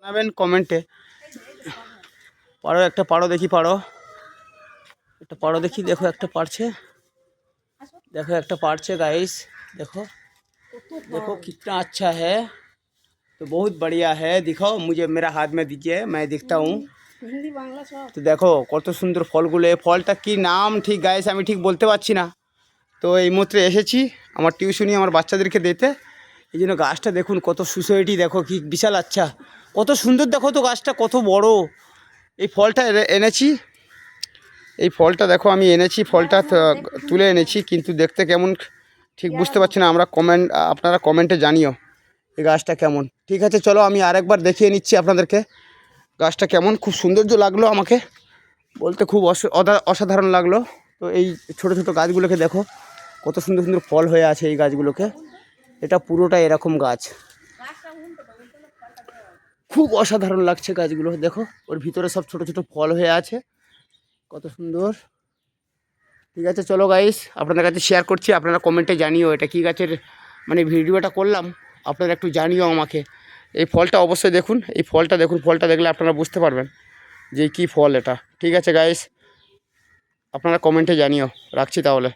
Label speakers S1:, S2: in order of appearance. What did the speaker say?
S1: জানাবেন কমেন্টে পারো একটা পারো দেখি পারো একটা পারো দেখি দেখো একটা পারছে देखो একটা पार्चे गाइस देखो देखो कितना अच्छा है तो बहुत बढ़िया है दिखाओ मुझे मेरा हाथ में दीजिए मैं दिखता हूँ
S2: হিন্দি বাংলা সব
S1: তো দেখো কত সুন্দর ফলগুলো এই ফলটা কি নাম ঠিক গাইস আমি ঠিক বলতে পারছি না তো এই মাত্র এসেছি আমার টিউশনি আমার বাচ্চাদেরকে দিতে এই জন্য গাছটা দেখুন কত সুসাইটি দেখো কি বিশাল আচ্ছা কত সুন্দর দেখো তো গাছটা কত বড়। এই ফলটা এনে- এনেছি। এই ফলটা দেখো আমি এনেছি ফলটা তুলে এনেছি কিন্তু দেখতে কেমন ঠিক বুঝতে পারছি না আমরা কমেন্ট আপনারা কমেন্টে জানিও এই গাছটা কেমন। ঠিক আছে চলো আমি আরেকবার দেখিয়ে নিচ্ছি আপনাদেরকে। গাছটা কেমন খুব সৌন্দর্য লাগল আমাকে। বলতে খুব অসাধারণ লাগল। তো এই ছোট ছোট গাছগুলোকে দেখো কত সুন্দর সুন্দর ফল হয়ে আছে এই গাছগুলোকে। এটা পুরোটা এরকম গাছ। খুব অসাধারণ লাগছে গাছগুলো। দেখো, ওর ভিতরে সব ছোট ছোট ফল হয়ে আছে। কত সুন্দর। ঠিক আছে, চলো গাইস আপনাদের কাছে শেয়ার করছি। আপনারা কমেন্টে জানিও এটা কী গাছের মানে ভিডিওটা করলাম। আপনারা একটু জানিও আমাকে। এই ফলটা অবশ্যই দেখুন। এই ফলটা দেখুন, ফলটা দেখলে আপনারা বুঝতে পারবেন যে কী ফল এটা। ঠিক আছে গাইস আপনারা কমেন্টে জানিও। রাখছি তাহলে।